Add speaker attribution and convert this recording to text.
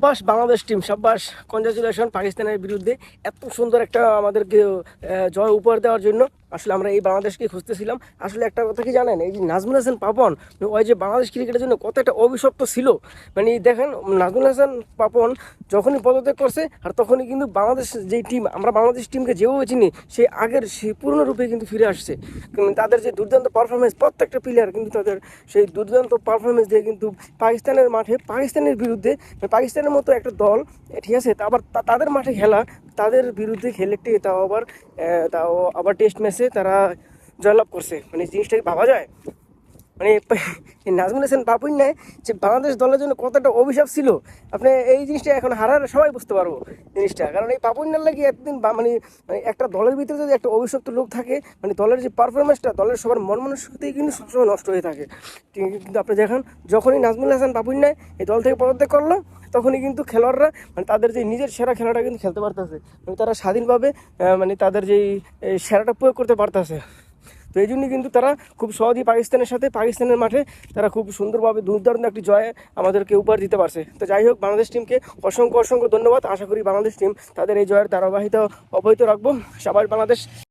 Speaker 1: সাব্বাস বাংলাদেশ টিম সাব্বাস কনগ্রাচুলেশন পাকিস্তানের বিরুদ্ধে এত সুন্দর একটা আমাদেরকে জয় উপহার দেওয়ার জন্য। আসলে আমরা এই বাংলাদেশকে খুঁজতেছিলাম। আসলে একটা কথা কি জানেন? এই যে নাজমুল হাসান পাপন, ওই যে বাংলাদেশ ক্রিকেটের জন্য কত একটা অভিশপ্ত ছিল। মানে দেখেন, নাজমুল হাসান পাপন যখনই পদত্যাগ করছে, আর তখনই কিন্তু বাংলাদেশ যেই টিম আমরা বাংলাদেশ টিমকে যেভাবে চিনি সেই আগের সেই পূর্ণ রূপে কিন্তু ফিরে আসছে। তাদের যে দুর্দান্ত পারফরমেন্স প্রত্যেকটা প্লেয়ার কিন্তু তাদের সেই দুর্দান্ত পারফরমেন্স দিয়ে কিন্তু পাকিস্তানের মাঠে, পাকিস্তানের বিরুদ্ধে মানে পাকিস্তানের মতো একটা দল, ঠিক আছে? আবার তাদের মাঠে খেলা তাদের বিরুদ্ধে খেলে একটি তাও আবার তাও আবার টেস্ট ম্যাচে তারা জয়লাভ করছে। মানে জিনিসটা ভাবা যায়? মানে নাজমুল হাসান পাপুই নেয় যে বাংলাদেশ দলের জন্য কতটা অভিশাপ ছিল। আপনি এই জিনিসটা এখন হারার সবাই বুঝতে পারব জিনিসটা। কারণ এই পাপুইনার লাগে এতদিন বা- মানে মানে একটা দলের ভিতরে যদি একটা অভিশপ্ত লোক থাকে মানে দলের যে পারফরমেন্সটা দলের সবার মন মানসিকতাই কিন্তু সবসময় নষ্ট হয়ে থাকে। কিন্তু আপনি দেখেন, যখনই নাজমুল হাসান পাপুই নেয়, এই দল থেকে পদত্যাগ করল তখনই কিন্তু খেলোয়াড়রা মানে তাদের যে নিজের সেরা খেলাটা কিন্তু খেলতে পারতেছে। মানে তারা স্বাধীনভাবে মানে তাদের যেই সেরাটা প্রয়োগ করতে পারতেছে। তো এই জন্যই কিন্তু তারা খুব সহজেই পাকিস্তানের সাথে, পাকিস্তানের মাঠে তারা খুব সুন্দরভাবে দুর্দান্ত একটি জয় আমাদেরকে উপহার দিতে পারছে। তো যাই হোক, বাংলাদেশ টিমকে অসংখ্য অসংখ্য ধন্যবাদ। আশা করি বাংলাদেশ টিম তাদের এই জয়ের ধারাবাহিকতা অব্যাহত রাখব। সবাই বাংলাদেশ